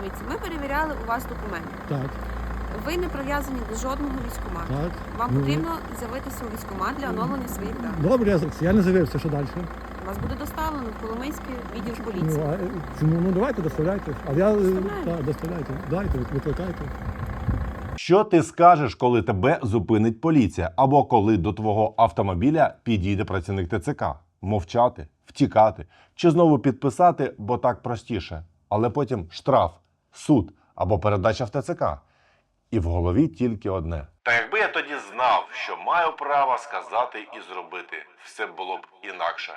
Дивіться, ми перевіряли у вас документи. Так, Ви не прив'язані до жодного військкомату. так. Вам Ну, потрібно з'явитися у військкомат для оновлення своїх даних. Добре, я, я не з'явився, що далі. Вас буде доставлено в Коломийський відділ Ну, поліції. а, е, чому? ну давайте доставляйте. Але я е, Доставляємо. так, доставляйте. Дайте, викликайте. Що ти скажеш, коли тебе зупинить поліція, або коли до твого автомобіля підійде працівник ТЦК? Мовчати, втікати чи знову підписати, бо так простіше, але потім штраф, суд або передача в ТЦК. І в голові тільки одне. Та якби я тоді знав, що маю право сказати і зробити, все було б інакше.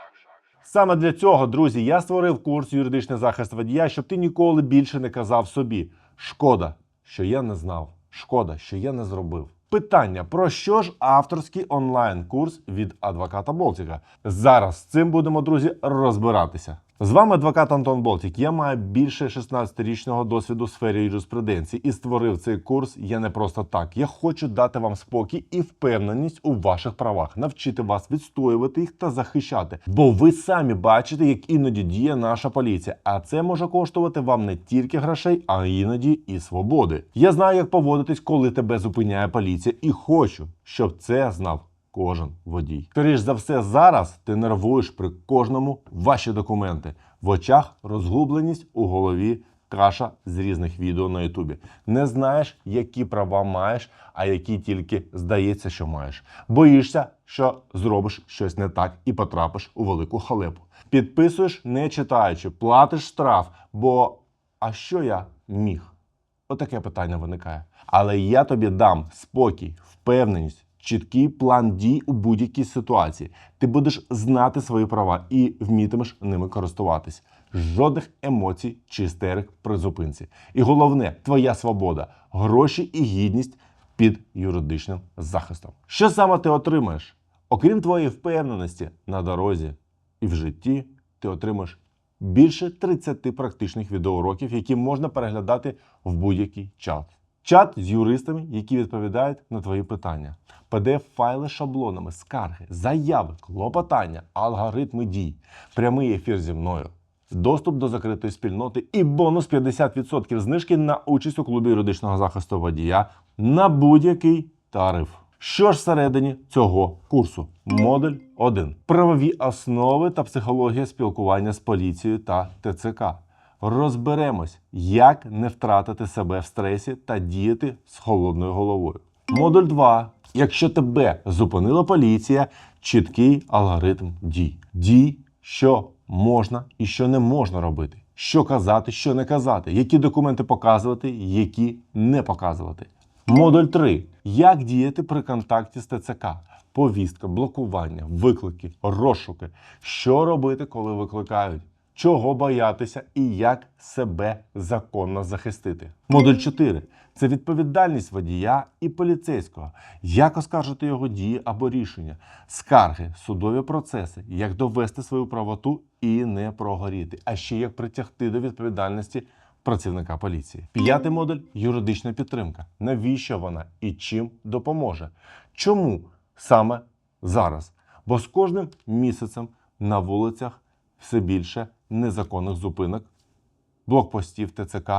Саме для цього, друзі, я створив курс юридичний захист водія, щоб ти ніколи більше не казав собі: шкода, що я не знав. Шкода, що я не зробив. Питання: про що ж авторський онлайн-курс від адвоката Болтіка? Зараз з цим будемо, друзі, розбиратися. З вами адвокат Антон Болтік. Я маю більше 16-річного досвіду в сфері юриспруденції і створив цей курс я не просто так. Я хочу дати вам спокій і впевненість у ваших правах, навчити вас відстоювати їх та захищати. Бо ви самі бачите, як іноді діє наша поліція, а це може коштувати вам не тільки грошей, а іноді і свободи. Я знаю, як поводитись, коли тебе зупиняє поліція, і хочу, щоб це знав кожен водій. Скоріш за все, зараз ти нервуєш при кожному ваші документи. В очах розгубленість у голові. Каша з різних відео на Ютубі. Не знаєш, які права маєш, а які тільки здається, що маєш. Боїшся, що зробиш щось не так і потрапиш у велику халепу. Підписуєш, не читаючи, платиш штраф, бо а що я міг? Отаке питання виникає. Але я тобі дам спокій, впевненість, чіткий план дій у будь-якій ситуації. Ти будеш знати свої права і вмітимеш ними користуватись. Жодних емоцій чи істерик при зупинці. І головне, твоя свобода, гроші і гідність під юридичним захистом. Що саме ти отримаєш? Окрім твоєї впевненості на дорозі і в житті, ти отримаєш більше 30 практичних відеоуроків, які можна переглядати в будь-який час. Чат з юристами, які відповідають на твої питання, PDF-файли з шаблонами, скарги, заяви, клопотання, алгоритми дій, прямий ефір зі мною, доступ до закритої спільноти і бонус 50% знижки на участь у клубі юридичного захисту водія на будь-який тариф. Що ж всередині цього курсу? Модуль 1. Правові основи та психологія спілкування з поліцією та ТЦК. Розберемось, як не втратити себе в стресі та діяти з холодною головою. Модуль 2. Якщо тебе зупинила поліція, чіткий алгоритм дій. Дій, що можна і що не можна робити. Що казати, що не казати, які документи показувати, які не показувати. Модуль 3. Як діяти при контакті з ТЦК? Повістка, блокування, виклики, розшуки. Що робити, коли викликають? Чого боятися і як себе законно захистити? Модуль 4. Це відповідальність водія і поліцейського. Як оскаржити його дії або рішення, скарги, судові процеси, як довести свою правоту і не прогоріти, а ще як притягти до відповідальності працівника поліції. П'ятий модуль юридична підтримка. Навіщо вона і чим допоможе? Чому саме зараз? Бо з кожним місяцем на вулицях все більше незаконних зупинок, блокпостів ТЦК,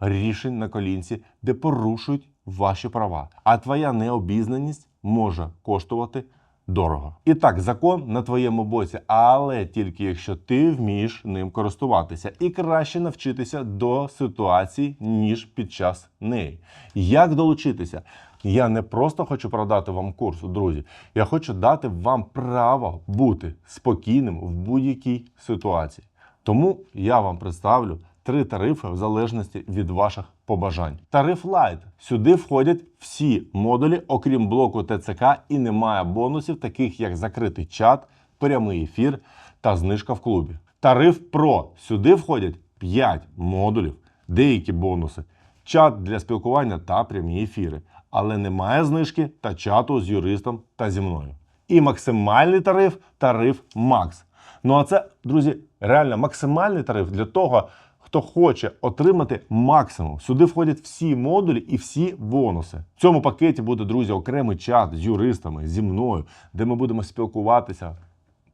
рішень на колінці, де порушують ваші права. А твоя необізнаність може коштувати дорого. І так, закон на твоєму боці, але тільки якщо ти вмієш ним користуватися і краще навчитися до ситуації, ніж під час неї. Як долучитися? Я не просто хочу продати вам курс, друзі. Я хочу дати вам право бути спокійним в будь-якій ситуації. Тому я вам представлю три тарифи в залежності від ваших побажань. Тариф Light. Сюди входять всі модулі, окрім блоку ТЦК, і немає бонусів, таких як закритий чат, прямий ефір та знижка в клубі. Тариф Pro. Сюди входять 5 модулів, деякі бонуси, чат для спілкування та прямі ефіри. Але немає знижки та чату з юристом та зі мною. І максимальний тариф тариф Max. Ну а це, друзі, реально максимальний тариф для того, хто хоче отримати максимум. Сюди входять всі модулі і всі бонуси. В цьому пакеті буде, друзі, окремий чат з юристами, зі мною, де ми будемо спілкуватися,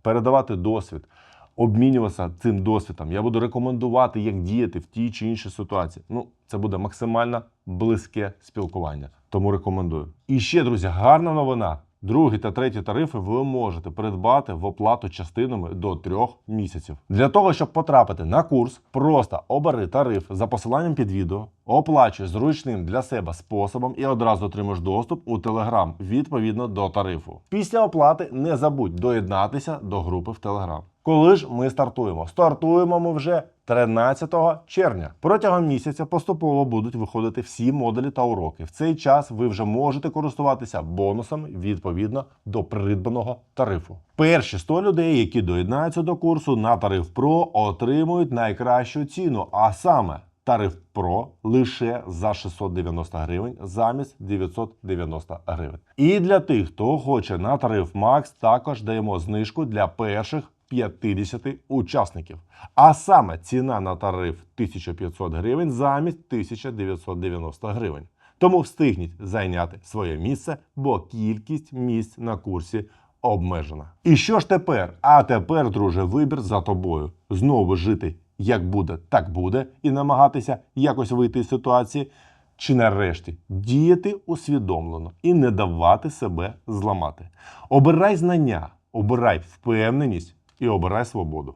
передавати досвід, обмінюватися цим досвідом. Я буду рекомендувати, як діяти в тій чи іншій ситуації. Ну, це буде максимально близьке спілкування. Тому рекомендую. І ще, друзі, гарна новина. Другий та третій тарифи ви можете придбати в оплату частинами до трьох місяців. Для того, щоб потрапити на курс, просто обери тариф за посиланням під відео, оплачуй зручним для себе способом і одразу отримаєш доступ у Telegram відповідно до тарифу. Після оплати не забудь доєднатися до групи в Telegram. Коли ж ми стартуємо? Стартуємо ми вже 13 червня. Протягом місяця поступово будуть виходити всі модулі та уроки. В цей час ви вже можете користуватися бонусами відповідно до придбаного тарифу. Перші 100 людей, які доєднаються до курсу на тариф Pro, отримують найкращу ціну, а саме. Тариф Pro лише за 690 гривень замість 990 гривень. І для тих, хто хоче на тариф Max, також даємо знижку для перших 50 учасників. А саме ціна на тариф 1500 гривень замість 1990 гривень. Тому встигніть зайняти своє місце, бо кількість місць на курсі обмежена. І що ж тепер? А тепер, друже, вибір за тобою. Знову жити як буде, так буде, і намагатися якось вийти з ситуації. Чи нарешті діяти усвідомлено і не давати себе зламати. Обирай знання, обирай впевненість і обирай свободу.